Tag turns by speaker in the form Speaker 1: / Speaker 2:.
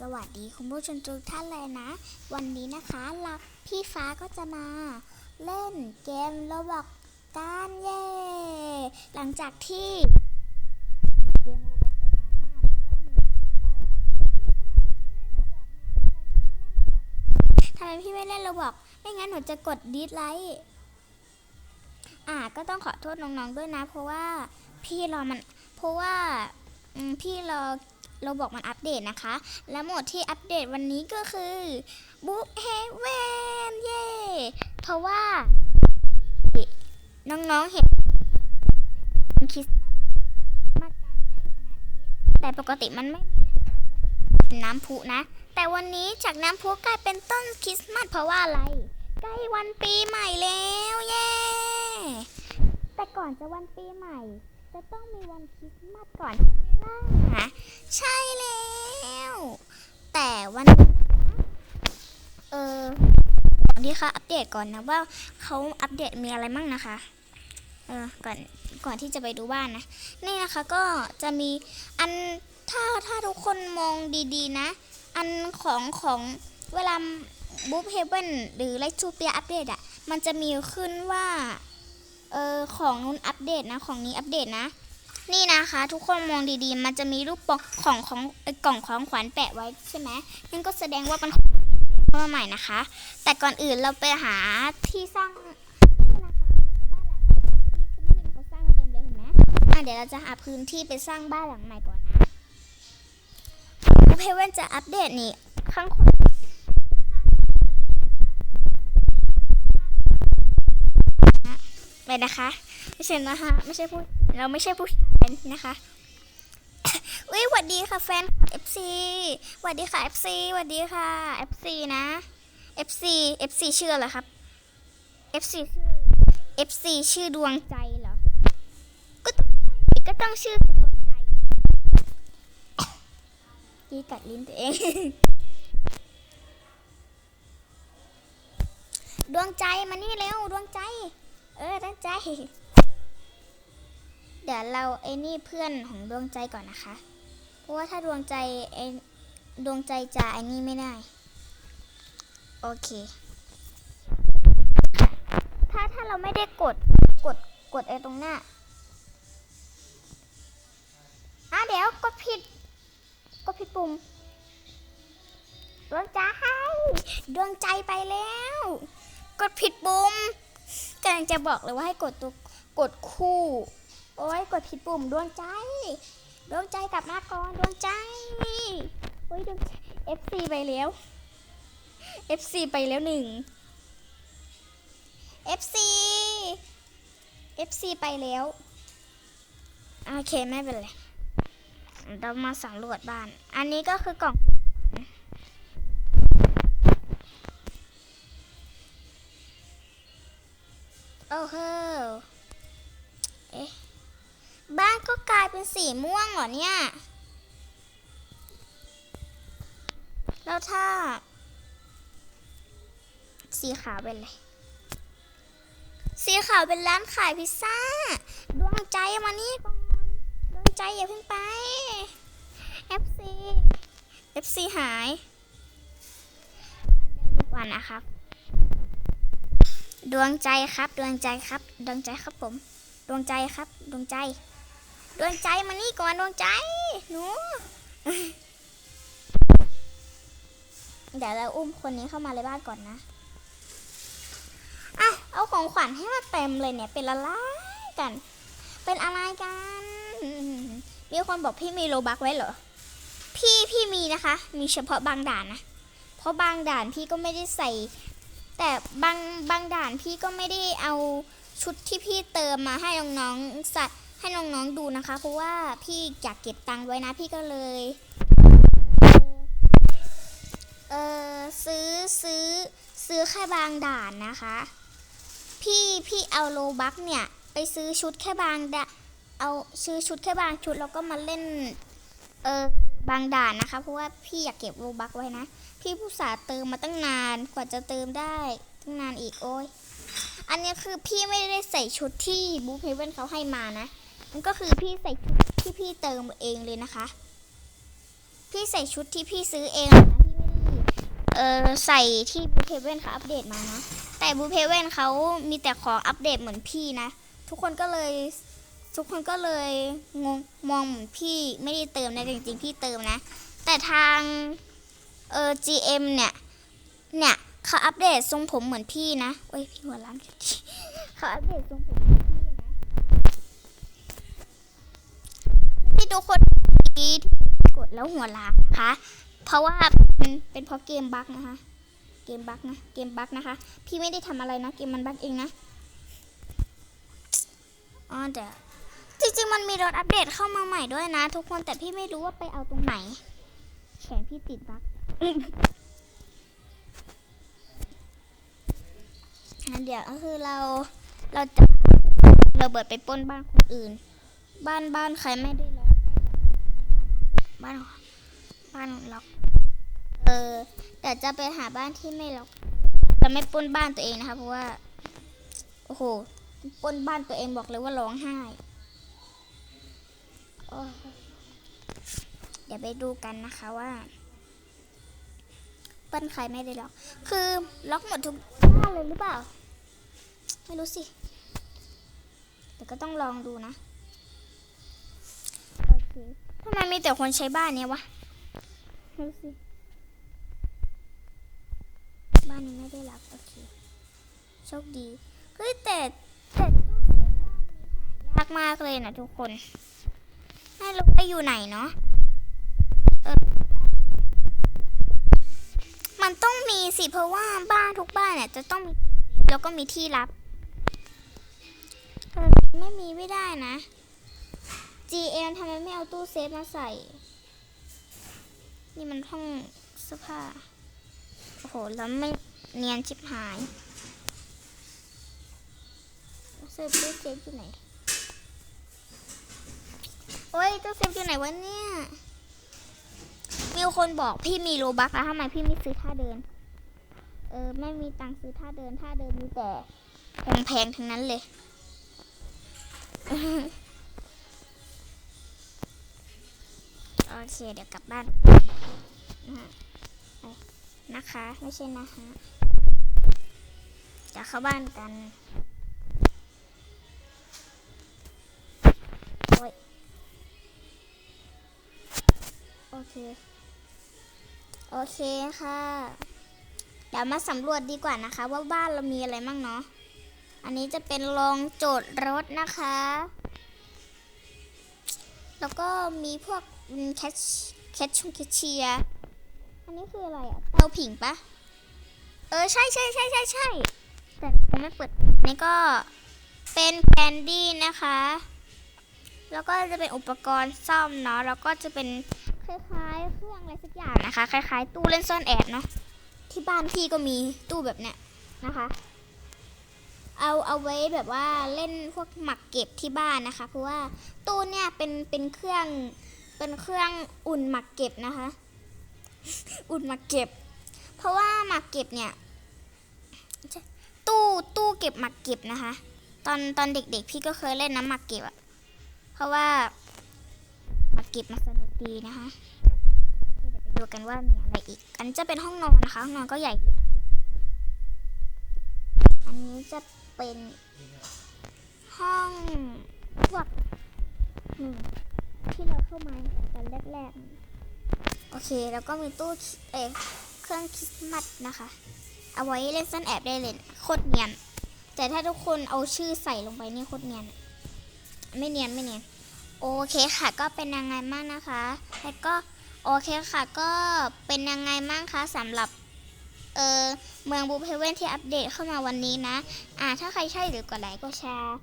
Speaker 1: สวัสดีคุณผู้ชมทุกท่านเลยนะ วันนี้นะคะเราพี่ฟ้าก็จะมาเล่นเกมโรบอกกันเย่หลังจากที่เกมโรบอกไปนานมากเพราะว่าทำไมพี่ไม่เล่นโรบอกไม่งั้นหนูจะกดดิสไลค์อ่าก็ต้องขอโทษน้องๆด้วยนะ เพราะว่าพี่รอมันเพราะว่าพี่รอ เราบอกมันอัปเดตนะคะ และโหมดที่อัปเดตวันนี้ก็คือบุ๊เฮเวนเย่เพราะว่า น้องๆเห็นคริสต์มาสแล้วก็มีต้นคริสต์มาสกลางใหญ่ขนาดนี้แต่ปกติมันไม่มีน้ำพุนะ แต่วันนี้จากน้ำพุกลายเป็นต้นคริสต์มาสเพราะว่าอะไร ใกล้วันปีใหม่แล้ว เย่แต่ก่อนจะวันปีใหม่ จะต้องมีวันคริสต์มาสก่อนใช่ไหมล่ะใช่แล้ว แต่วันนี้นะคะเออก่อนที่เขาอัปเดตก่อนนะว่าเขาอัปเดตมีอะไรมั่งนะคะเออก่อนก่อนที่จะไปดูบ้านนะ นี่นะคะก็จะมีอันถ้าถ้าทุกคนมองดีๆนะ อันของของเวลาบุ๊บเฮเบนหรือไลทูเปียอัปเดตอะมันจะมีขึ้นว่า เออของนู้นอัปเดตนะ ของนี้อัปเดตนะ นี่นะคะ ทุกคนมองดีๆ มันจะมีรูปปกของของเอ่อกล่องของขวัญแปะไว้ใช่ไหมนั่นก็แสดงว่ามันเข้ามาใหม่นะคะ แต่ก่อนอื่นเราไปหาที่สร้างนี่นะคะนี่คือบ้านหลังใหม่ที่เพื่อนๆเขาสร้างเต็มเลยเห็นไหมอะเดี๋ยวเราจะหาพื้นที่ไปสร้างบ้านหลังใหม่ก่อนนะเพเว่นจะอัปเดตนี่ข้างขวา ไปนะคะ ไม่ใช่นะคะ ไม่ใช่ผู้เราไม่ใช่ผู้ชายนะคะอุ้ยหวัดดีค่ะแฟน FC หวัดดีค่ะ FC หวัดดีค่ะ FC นะ FC FC ชื่ออะไรครับ FC ชื่อ FC ชื่อดวงใจเหรอ ก็ต้องก็ต้องชื่อดวงใจยีกัดลิ้นตัวเอง ดวงใจมานี่เร็วดวงใจ ใจ เดี๋ยวเราไอ้นี่เพื่อนของดวงใจก่อนนะคะ เพราะว่าถ้าดวงใจไอ้ดวงใจจะไอ้นี่ไม่ได้ โอเค ถ้าถ้าเราไม่ได้กดกดกดไอ้ตรงหน้าอะเดี๋ยวกดผิดกดผิดปุ่มดวงใจดวงใจไปแล้ว กดผิดปุ่ม กำลังจะบอกเลยว่าให้กดตัวกดคู่ โอ้ยกดผิดปุ่มดวงใจ ดวงใจกลับมาก่อนดวงใจโอ้ยดวงใจ FC ไปแล้ว FC ไปแล้วหนึ่ง FC FC ไปแล้ว โอเค ไม่เป็นไรเรามาสำรวจบ้าน อันนี้ก็คือกล่อง โอ้โหเอ๊ะ บ้านก็กลายเป็นสีม่วงเหรอเนี่ย แล้วถ้า สีขาวเป็นอะไร สีขาวเป็นร้านขายพิซซ่า ดวงใจมานี่ก่อนดวงใจอย่าเพิ่งไป FC FC หายอันเดิมดีกว่านะครับ ดวงใจครับ ดวงใจครับ ดวงใจครับผม ดวงใจครับ ดวงใจ ดวงใจมานี่ก่อนดวงใจหนูเดี๋ยวเราอุ้มคนนี้เข้ามาในบ้านก่อนนะอะเอาของขวัญให้มาเต็มเลยเนี่ย เป็นอะไรกัน เป็นอะไรกัน มีคนบอกพี่มีโลบักไว้เหรอ พี่พี่มีนะคะ มีเฉพาะบางด่านนะ เพราะบางด่านพี่ก็ไม่ได้ใส่ แต่บางบางด่านพี่ก็ไม่ได้เอาชุดที่พี่เติมมาให้น้องๆสัตว์ให้น้องๆดูนะคะ เพราะว่าพี่อยากเก็บตังค์ไว้นะพี่ก็เลยเออซื้อซื้อซื้อแค่บางด่านนะคะ พี่พี่เอาโลบักเนี่ยไปซื้อชุดแค่บางด่านเอาซื้อชุดแค่บางชุดแล้วก็มาเล่นเออ บางด่านนะคะ เพราะว่าพี่อยากเก็บโลบักไว้นะ พี่ผู้สาห์เติมมาตั้งนานกว่าจะเติมได้ตั้งนานอีกโอ้ยอันนี้คือพี่ไม่ได้ใส่ชุดที่บูเพเว่นเขาให้มานะมันก็คือพี่ใส่ชุดที่พี่เติมเองเลยนะคะพพี่ใส่ชุดที่พี่ซื้อเองนะพี่ไม่ได้เออใส่ที่บูเพเว่นเขาอัปเดตมานะแต่บูเพเว่นเขามีแต่ของอัปเดตเหมือนพี่นะทุกคนก็เลย ทุกคนก็เลยงงมองเหมือนพี่ไม่ได้เติมนะจริงๆพี่เติมนะ แต่ทางเออ GM เนี่ยเนี่ยเขาอัปเดตทรงผมเหมือนพี่นะโอ้ยพี่หัวล้านเขาอัปเดตทรงผมเหมือนพี่นะที่ทุกคนที่กดแล้วหัวล้านนะคะเพราะว่าเป็นเป็นเพราะเกมบั๊กนะคะ เกมบั๊กนะเกมบั๊กนะคะ พี่ไม่ได้ทำอะไรนะ เกมมันบั๊กเองนะอ๋อเดี๋ยว จริงๆ มันมีรถอัปเดตเข้ามาใหม่ด้วยนะ ทุกคนแต่พี่ไม่รู้ว่าไปเอาตรงไหน แขนพี่ติดบั๊กอันเดี๋ยวก็คือเราเราจะเราเบิดไปป้นบ้านคนอื่น บ้านบ้านใครไม่ได้ล็อกบ้านบ้านล็อกเออแต่จะไปหาบ้านที่ไม่ล็อกจะไม่ป้นบ้านตัวเองนะคะเพราะว่าโอ้โหป้นบ้านตัวเองบอกเลยว่าร้องไห้ เดี๋ยวไปดูกันนะคะว่าบ้านใครไม่ได้ล็อก คือล็อกหมดทุกบ้านเลยหรือเปล่า ไม่รู้สิ แต่ก็ต้องลองดูนะ โอเคทำไมมีแต่คนใช้บ้านเนี้ยวะไม่รู้สิ บ้านนี้ไม่ได้รับโอเค โชคดี เฮ้ยแต่แต่ตู้เซฟบ้านนี้หายากมากเลยนะทุกคน ไม่รู้ว่าอยู่ไหนเนาะมันต้องมีสิเพราะว่าบ้านทุกบ้านเนี่ยจะต้องมีแล้วก็มีที่รับ ไม่มีไม่ได้นะ GM ทำไมไม่เอาตู้เซฟมาใส่ นี่มันห้องเสื้อผ้า โอ้โห แล้วไม่เนียนชิบหายเซฟตู้เซฟอยู่ไหน โอ้ยตู้เซฟอยู่ไหนวะเนี่ยมีคนบอกพี่มีโลบักแล้วทำไมพี่ไม่ซื้อท่าเดิน เออไม่มีตังค์ซื้อท่าเดินท่าเดินมีแต่แพงๆทั้งนั้นเลยโอเคเดี๋ยวกลับบ้านนะคะ ไม่ใช่นะคะจะเข้าบ้านกัน โอเค โอเคค่ะ เดี๋ยวมาสำรวจดีกว่านะคะ ว่าบ้านเรามีอะไรมั่งเนาะ อันนี้จะเป็นโรงโจทย์รถนะคะ แล้วก็มีพวกแคชแคชชงแคชเชียอันนี้คืออะไรอะเตาผิงปะเออใช่ใช่ใช่ใช่ใช่แต่ผมไม่เปิดนี่ก็เป็นแคนดี้นะคะ แล้วก็จะเป็นอุปกรณ์ซ่อมเนาะ แล้วก็จะเป็น คล้ายๆเครื่องอะไรสักอย่างนะคะ คล้าย ๆ ตู้เล่นซ่อนแอบเนาะที่บ้านพี่ก็มีตู้แบบเนี้ยนะคะ เอาเอาไว้แบบว่าเล่นพวกหมักเก็บที่บ้านนะคะ เพราะว่าตู้เนี่ยเป็นเป็นเครื่องเป็นเครื่องอุ่นหมักเก็บนะคะ อุ่นหมักเก็บ เพราะว่าหมักเก็บเนี่ยตู้ตู้เก็บหมักเก็บนะคะ ตอนตอนเด็กๆ พี่ก็เคยเล่นน้ำหมักเก็บอะเพราะว่าหมักเก็บมันสนุก ดีนะคะเดี๋ยวไปดูกันว่ามีอะไรอีก อันจะเป็นห้องนอนนะคะ ห้องนอนก็ใหญ่ อันนี้จะเป็นห้องพวกที่เราเข้ามาตอนแรกๆ โอเค แล้วก็มีตู้เอเครื่องคริสต์มาสนะคะ เอาไว้เล่นซ่อนแอบได้เลยนโคตรเนียน แต่ถ้าทุกคนเอาชื่อใส่ลงไปนี่โคตรเนียน ไม่เนียนไม่เนียน โอเคค่ะก็เป็นยังไงบ้างนะคะ แล้วก็โอเคค่ะก็เป็นยังไงบ้างคะสำหรับเออเมืองบูเพเว่นที่อัปเดตเข้ามาวันนี้นะ อ่าถ้าใครใช่หรือกดไลค์กดแชร์